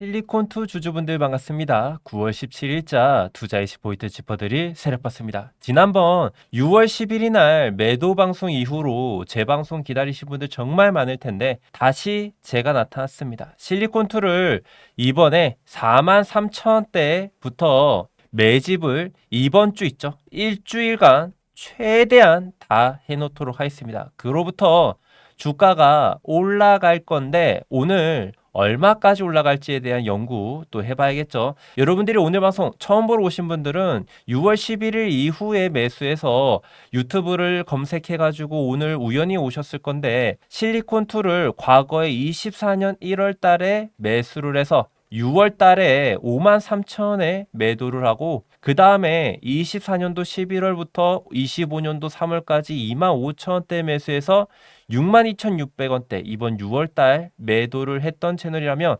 실리콘2 주주분들 반갑습니다. 9월 17일자 투자 이시 포인트 짚어드릴 세력봤습니다. 지난번 6월 11일 날 매도 방송 이후로 재방송 기다리신 분들 정말 많을 텐데 다시 제가 나타났습니다. 실리콘2를 이번에 4만 3천원대부터 매집을 이번 주 있죠. 일주일간 최대한 다 해놓도록 하겠습니다. 그로부터 주가가 올라갈 건데 오늘 얼마까지 올라갈지에 대한 연구 또 해봐야겠죠. 여러분들이 오늘 방송 처음 보러 오신 분들은 6월 11일 이후에 매수해서 유튜브를 검색해가지고 오늘 우연히 오셨을 건데 실리콘2를 과거에 24년 1월 달에 매수를 해서 6월 달에 5만 3천원에 매도를 하고 그 다음에 24년도 11월부터 25년도 3월까지 2만 5천원대 매수해서 62,600원대 이번 6월 달 매도를 했던 채널이라면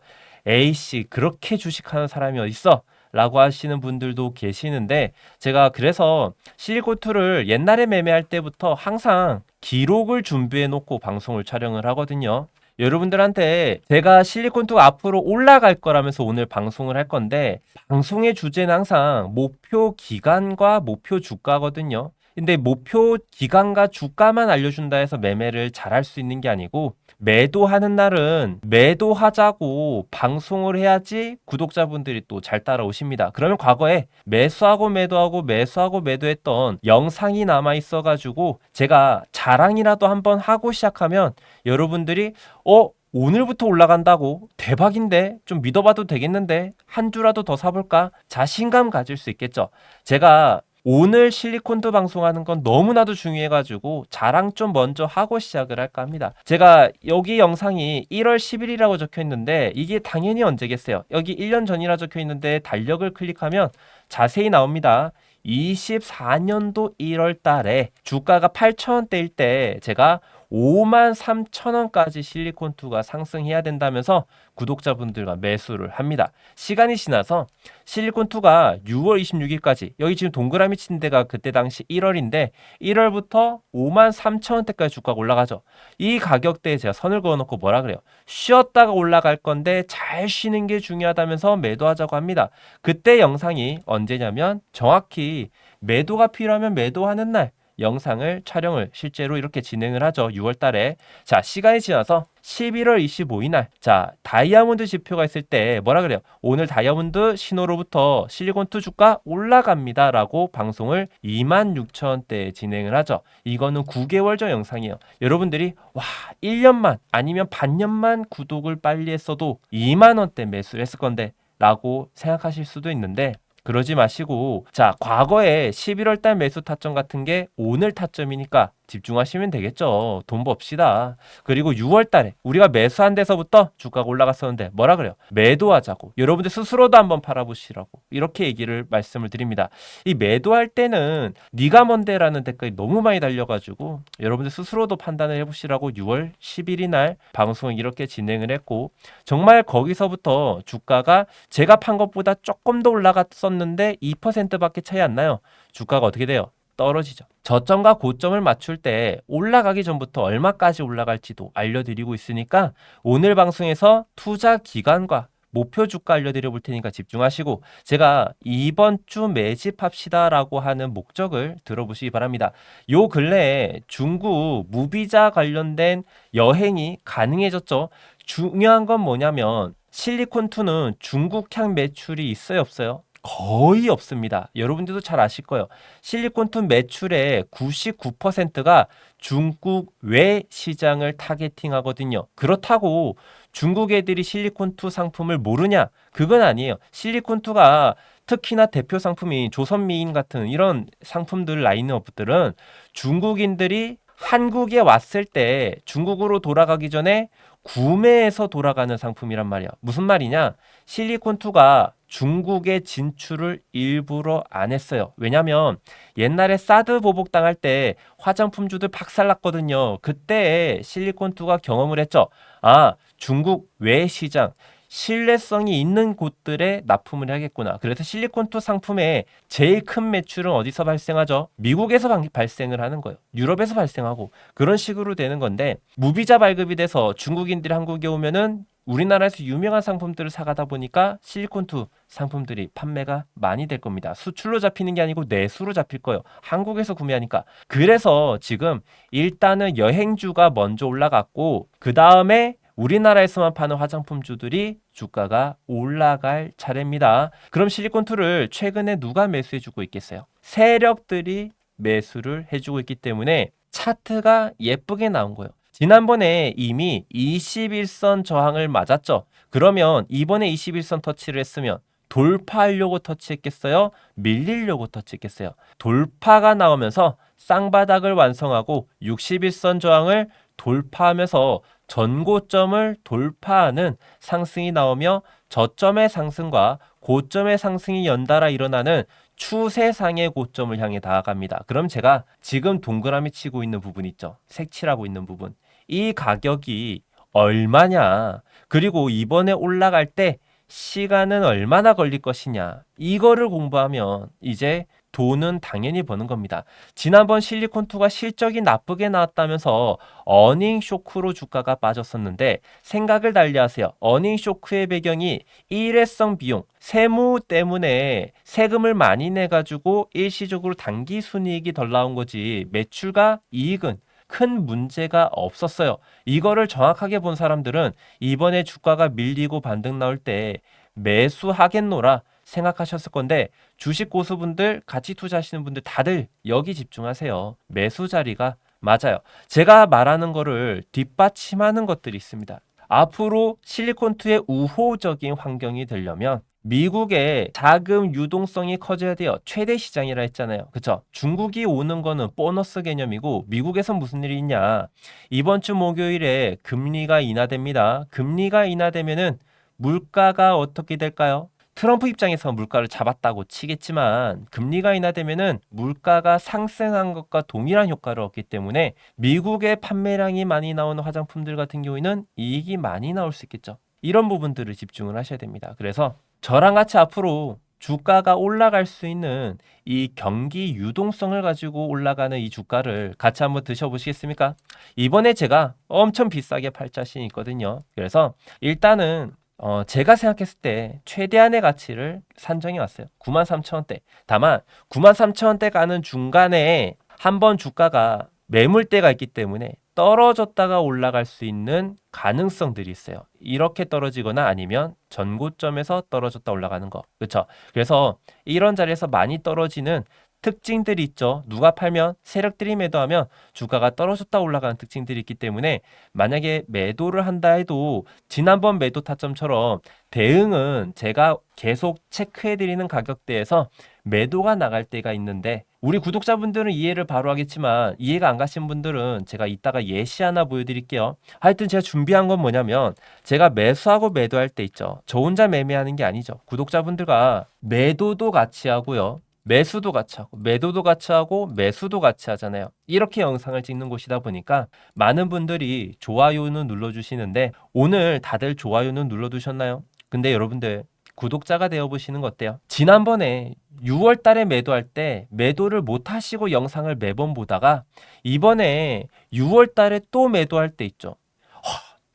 A씨 그렇게 주식하는 사람이 어딨어? 라고 하시는 분들도 계시는데 제가 그래서 실리콘2를 옛날에 매매할 때부터 항상 기록을 준비해 놓고 방송을 촬영을 하거든요. 여러분들한테 제가 실리콘2가 앞으로 올라갈 거라면서 오늘 방송을 할 건데 방송의 주제는 항상 목표 기간과 목표 주가거든요. 근데 목표 기간과 주가만 알려준다 해서 매매를 잘할 수 있는 게 아니고 매도하는 날은 매도하자고 방송을 해야지 구독자분들이 또 잘 따라오십니다. 그러면 과거에 매수하고 매도하고 매수하고 매도했던 영상이 남아 있어가지고 제가 자랑이라도 한번 하고 시작하면 여러분들이 어 오늘부터 올라간다고 대박인데 좀 믿어봐도 되겠는데 한 주라도 더 사볼까 자신감 가질 수 있겠죠. 제가 오늘 실리콘도 방송하는 건 너무나도 중요해가지고 자랑 좀 먼저 하고 시작을 할까 합니다. 제가 여기 영상이 1월 10일이라고 적혀 있는데 이게 당연히 언제겠어요? 여기 1년 전이라 적혀 있는데 달력을 클릭하면 자세히 나옵니다. 24년도 1월 달에 주가가 8천원대일 때 제가 5만 3천 원까지 실리콘2가 상승해야 된다면서 구독자분들과 매수를 합니다. 시간이 지나서 실리콘2가 6월 26일까지 여기 지금 동그라미 친 데가 그때 당시 1월인데 1월부터 5만 3천 원대까지 주가가 올라가죠. 이 가격대에 제가 선을 그어놓고 뭐라 그래요? 쉬었다가 올라갈 건데 잘 쉬는 게 중요하다면서 매도하자고 합니다. 그때 영상이 언제냐면 정확히 매도가 필요하면 매도하는 날 영상을 촬영을 실제로 이렇게 진행을 하죠. 6월 달에. 자, 시간이 지나서 11월 25일 날. 자, 다이아몬드 지표가 있을 때 뭐라 그래요? 오늘 다이아몬드 신호로부터 실리콘2 주가 올라갑니다. 라고 방송을 26,000원대에 진행을 하죠. 이거는 9개월 전 영상이에요. 여러분들이 와, 1년만 아니면 반년만 구독을 빨리 했어도 2만원대 매수를 했을 건데 라고 생각하실 수도 있는데 그러지 마시고 자 과거에 11월 달 매수 타점 같은 게 오늘 타점이니까 집중하시면 되겠죠. 돈 봅시다. 그리고 6월 달에 우리가 매수한 데서부터 주가가 올라갔었는데 뭐라 그래요? 매도하자고. 여러분들 스스로도 한번 팔아보시라고. 이렇게 얘기를 말씀을 드립니다. 이 매도할 때는 네가 뭔데라는 댓글이 너무 많이 달려가지고 여러분들 스스로도 판단을 해보시라고 6월 11일 날 방송을 이렇게 진행을 했고 정말 거기서부터 주가가 제가 판 것보다 조금 더 올라갔었는데 2%밖에 차이 안 나요. 주가가 어떻게 돼요? 떨어지죠. 저점과 고점을 맞출 때 올라가기 전부터 얼마까지 올라갈지도 알려드리고 있으니까 오늘 방송에서 투자 기간과 목표 주가 알려드려 볼 테니까 집중하시고 제가 이번 주 매집합시다라고 하는 목적을 들어보시기 바랍니다. 요 근래에 중국 무비자 관련된 여행이 가능해졌죠. 중요한 건 뭐냐면 실리콘2는 중국향 매출이 있어요 없어요? 거의 없습니다. 여러분들도 잘 아실 거예요. 실리콘톤 매출의 99%가 중국 외 시장을 타겟팅 하거든요. 그렇다고 중국 애들이 실리콘2 상품을 모르냐? 그건 아니에요. 실리콘2가 특히나 대표 상품인 조선미인 같은 이런 상품들 라인업들은 중국인들이 한국에 왔을 때 중국으로 돌아가기 전에 구매해서 돌아가는 상품이란 말이야. 무슨 말이냐? 실리콘2가 중국에 진출을 일부러 안 했어요. 왜냐면 옛날에 사드 보복 당할 때 화장품주들 박살났거든요. 그때 실리콘2가 경험을 했죠. 아, 중국 외 시장 신뢰성이 있는 곳들에 납품을 해야겠구나. 그래서 실리콘2 상품의 제일 큰 매출은 어디서 발생하죠? 미국에서 방, 발생을 하는 거예요. 유럽에서 발생하고 그런 식으로 되는 건데 무비자 발급이 돼서 중국인들이 한국에 오면은 우리나라에서 유명한 상품들을 사가다 보니까 실리콘2 상품들이 판매가 많이 될 겁니다. 수출로 잡히는 게 아니고 내수로 잡힐 거예요. 한국에서 구매하니까. 그래서 지금 일단은 여행주가 먼저 올라갔고 그 다음에 우리나라에서만 파는 화장품주들이 주가가 올라갈 차례입니다. 그럼 실리콘2를 최근에 누가 매수해주고 있겠어요? 세력들이 매수를 해주고 있기 때문에 차트가 예쁘게 나온 거예요. 지난번에 이미 21선 저항을 맞았죠. 그러면 이번에 21선 터치를 했으면 돌파하려고 터치했겠어요? 밀리려고 터치했겠어요? 돌파가 나오면서 쌍바닥을 완성하고 61선 저항을 돌파하면서 전고점을 돌파하는 상승이 나오며 저점의 상승과 고점의 상승이 연달아 일어나는 추세상의 고점을 향해 다가갑니다. 그럼 제가 지금 동그라미 치고 있는 부분 있죠. 색칠하고 있는 부분. 이 가격이 얼마냐? 그리고 이번에 올라갈 때 시간은 얼마나 걸릴 것이냐? 이거를 공부하면 이제 돈은 당연히 버는 겁니다. 지난번 실리콘2가 실적이 나쁘게 나왔다면서 어닝 쇼크로 주가가 빠졌었는데 생각을 달리하세요. 어닝 쇼크의 배경이 일회성 비용, 세무 때문에 세금을 많이 내가지고 일시적으로 단기 순이익이 덜 나온 거지 매출과 이익은 큰 문제가 없었어요. 이거를 정확하게 본 사람들은 이번에 주가가 밀리고 반등 나올 때 매수하겠노라 생각하셨을 건데 주식 고수분들 같이 투자하시는 분들 다들 여기 집중하세요. 매수 자리가 맞아요. 제가 말하는 거를 뒷받침하는 것들이 있습니다. 앞으로 실리콘투의 우호적인 환경이 되려면 미국의 자금 유동성이 커져야 돼요. 최대 시장이라 했잖아요. 그쵸? 중국이 오는 거는 보너스 개념이고 미국에선 무슨 일이 있냐? 이번 주 목요일에 금리가 인하됩니다. 금리가 인하되면은 물가가 어떻게 될까요? 트럼프 입장에서 물가를 잡았다고 치겠지만 금리가 인하되면은 물가가 상승한 것과 동일한 효과를 얻기 때문에 미국의 판매량이 많이 나오는 화장품들 같은 경우에는 이익이 많이 나올 수 있겠죠. 이런 부분들을 집중을 하셔야 됩니다. 그래서 저랑 같이 앞으로 주가가 올라갈 수 있는 이 경기 유동성을 가지고 올라가는 이 주가를 같이 한번 드셔보시겠습니까? 이번에 제가 엄청 비싸게 팔 자신이 있거든요. 그래서 일단은 어, 제가 생각했을 때 최대한의 가치를 산정해 왔어요. 93,000원대. 다만 93,000원대 가는 중간에 한 번 주가가 매물대가 있기 때문에 떨어졌다가 올라갈 수 있는 가능성들이 있어요. 이렇게 떨어지거나 아니면 전고점에서 떨어졌다 올라가는 거. 그렇죠? 그래서 이런 자리에서 많이 떨어지는 특징들이 있죠. 누가 팔면 세력들이 매도하면 주가가 떨어졌다 올라가는 특징들이 있기 때문에 만약에 매도를 한다 해도 지난번 매도 타점처럼 대응은 제가 계속 체크해 드리는 가격대에서 매도가 나갈 때가 있는데 우리 구독자분들은 이해를 바로 하겠지만 이해가 안 가신 분들은 제가 이따가 예시 하나 보여드릴게요. 하여튼 제가 준비한 건 뭐냐면 제가 매수하고 매도할 때 있죠. 저 혼자 매매하는 게 아니죠. 구독자분들과 매도도 같이 하고요. 매수도 같이 하고 매도도 같이 하고 매수도 같이 하잖아요. 이렇게 영상을 찍는 곳이다 보니까 많은 분들이 좋아요는 눌러주시는데 오늘 다들 좋아요는 눌러두셨나요? 근데 여러분들 구독자가 되어 보시는 거 어때요? 지난번에 6월 달에 매도할 때 매도를 못 하시고 영상을 매번 보다가 이번에 6월 달에 또 매도할 때 있죠.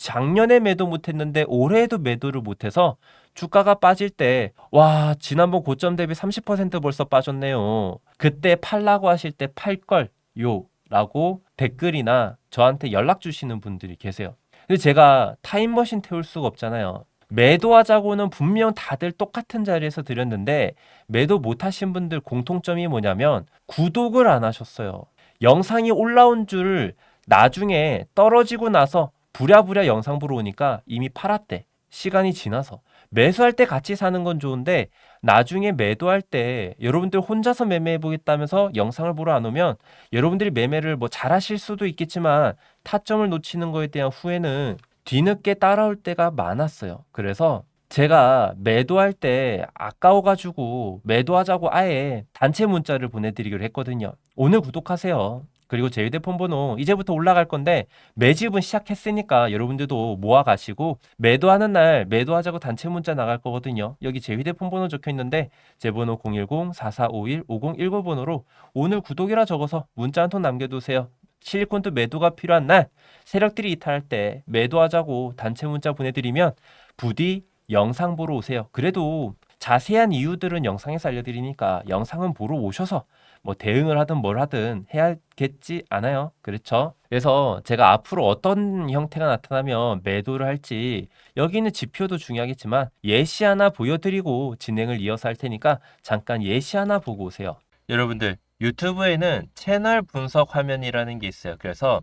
허, 작년에 매도 못 했는데 올해에도 매도를 못 해서 주가가 빠질 때, 와, 지난번 고점 대비 30% 벌써 빠졌네요. 그때 팔라고 하실 때 팔걸, 요. 라고 댓글이나 저한테 연락 주시는 분들이 계세요. 근데 제가 타임머신 태울 수가 없잖아요. 매도하자고는 분명 다들 똑같은 자리에서 드렸는데 매도 못 하신 분들 공통점이 뭐냐면 구독을 안 하셨어요. 영상이 올라온 줄 나중에 떨어지고 나서 부랴부랴 영상 보러 오니까 이미 팔았대. 시간이 지나서. 매수할 때 같이 사는 건 좋은데 나중에 매도할 때 여러분들 혼자서 매매해 보겠다면서 영상을 보러 안 오면 여러분들이 매매를 뭐 잘하실 수도 있겠지만 타점을 놓치는 거에 대한 후회는 뒤늦게 따라올 때가 많았어요. 그래서 제가 매도할 때 아까워가지고 매도하자고 아예 단체 문자를 보내드리기로 했거든요. 오늘 구독하세요. 그리고 제 휴대폰 번호 이제부터 올라갈 건데 매집은 시작했으니까 여러분들도 모아 가시고 매도하는 날 매도하자고 단체 문자 나갈 거거든요. 여기 제 휴대폰 번호 적혀 있는데 제 번호 010-4451-5019 번호로 오늘 구독이라 적어서 문자 한 통 남겨두세요. 실리콘도 매도가 필요한 날 세력들이 이탈할 때 매도하자고 단체 문자 보내드리면 부디 영상 보러 오세요. 그래도 자세한 이유들은 영상에서 알려드리니까 영상은 보러 오셔서 뭐 대응을 하든 뭘 하든 해야겠지 않아요? 그렇죠? 그래서 제가 앞으로 어떤 형태가 나타나면 매도를 할지 여기 있는 지표도 중요하겠지만 예시 하나 보여드리고 진행을 이어서 할 테니까 잠깐 예시 하나 보고 오세요. 여러분들 유튜브에는 채널 분석 화면이라는 게 있어요. 그래서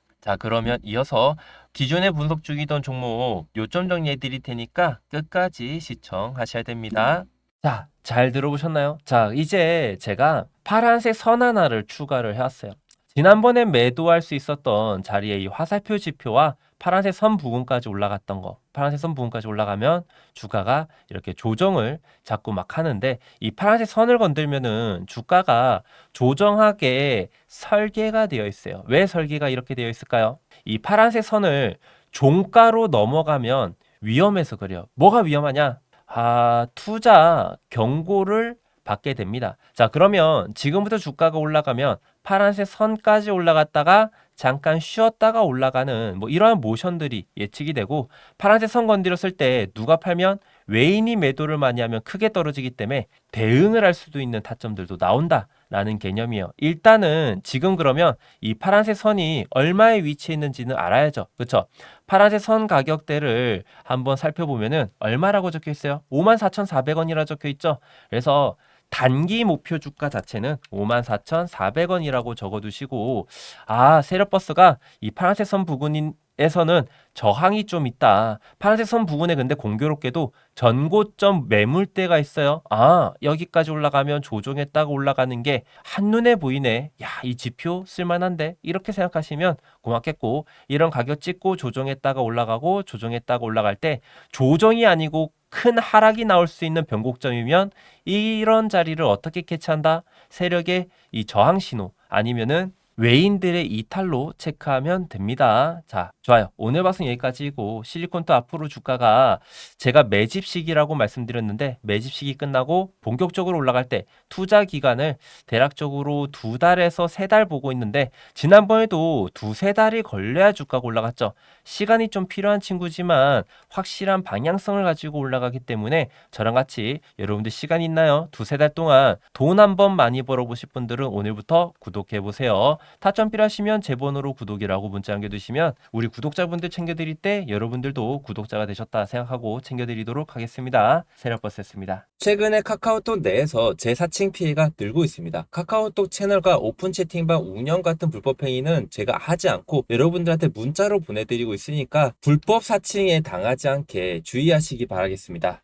자 그러면 이어서 기존에 분석 중이던 종목 요점 정리해 드릴 테니까 끝까지 시청하셔야 됩니다. 자, 잘 들어보셨나요? 자, 이제 제가 파란색 선 하나를 추가를 해왔어요. 지난번에 매도할 수 있었던 자리에 이 화살표 지표와 파란색 선 부분까지 올라갔던 거, 파란색 선 부분까지 올라가면 주가가 이렇게 조정을 자꾸 막 하는데 이 파란색 선을 건들면은 주가가 조정하게 설계가 되어 있어요. 왜 설계가 이렇게 되어 있을까요? 이 파란색 선을 종가로 넘어가면 위험해서 그래요. 뭐가 위험하냐? 아, 투자 경고를 받게 됩니다. 자, 그러면 지금부터 주가가 올라가면 파란색 선까지 올라갔다가 잠깐 쉬었다가 올라가는 뭐 이러한 모션들이 예측이 되고 파란색 선 건드렸을 때 누가 팔면 외인이 매도를 많이 하면 크게 떨어지기 때문에 대응을 할 수도 있는 타점들도 나온다 라는 개념이에요. 일단은 지금 그러면 이 파란색 선이 얼마에 위치해 있는지는 알아야죠. 그렇죠? 파란색 선 가격대를 한번 살펴보면은 얼마라고 적혀 있어요? 54,400원이라 적혀 있죠. 그래서 단기 목표 주가 자체는 54,400원이라고 적어두시고 아 세력버스가 이 파란색 선 부근에서는 저항이 좀 있다. 파란색 선 부근에 근데 공교롭게도 전고점 매물대가 있어요. 아 여기까지 올라가면 조정했다가 올라가는 게 한눈에 보이네. 야 이 지표 쓸만한데 이렇게 생각하시면 고맙겠고 이런 가격 찍고 조정했다가 올라가고 조정했다가 올라갈 때 조정이 아니고 큰 하락이 나올 수 있는 변곡점이면 이런 자리를 어떻게 캐치한다? 세력의 이 저항 신호 아니면은 외인들의 이탈로 체크하면 됩니다. 자, 좋아요. 오늘 방송 여기까지고 실리콘도 앞으로 주가가 제가 매집 시기라고 말씀드렸는데 매집 시기 끝나고 본격적으로 올라갈 때 투자 기간을 대략적으로 두 달에서 세 달 보고 있는데 지난번에도 두세 달이 걸려야 주가가 올라갔죠. 시간이 좀 필요한 친구지만 확실한 방향성을 가지고 올라가기 때문에 저랑 같이 여러분들 시간 있나요? 두세 달 동안 돈 한 번 많이 벌어보실 분들은 오늘부터 구독해 보세요. 타점 필요하시면 제 번호로 구독이라고 문자 남겨두시면 우리 구독자분들 챙겨드릴 때 여러분들도 구독자가 되셨다 생각하고 챙겨드리도록 하겠습니다. 세력버스였습니다. 최근에 카카오톡 내에서 재사칭 피해가 늘고 있습니다. 카카오톡 채널과 오픈 채팅방 운영 같은 불법 행위는 제가 하지 않고 여러분들한테 문자로 보내드리고 있으니까 불법 사칭에 당하지 않게 주의하시기 바라겠습니다.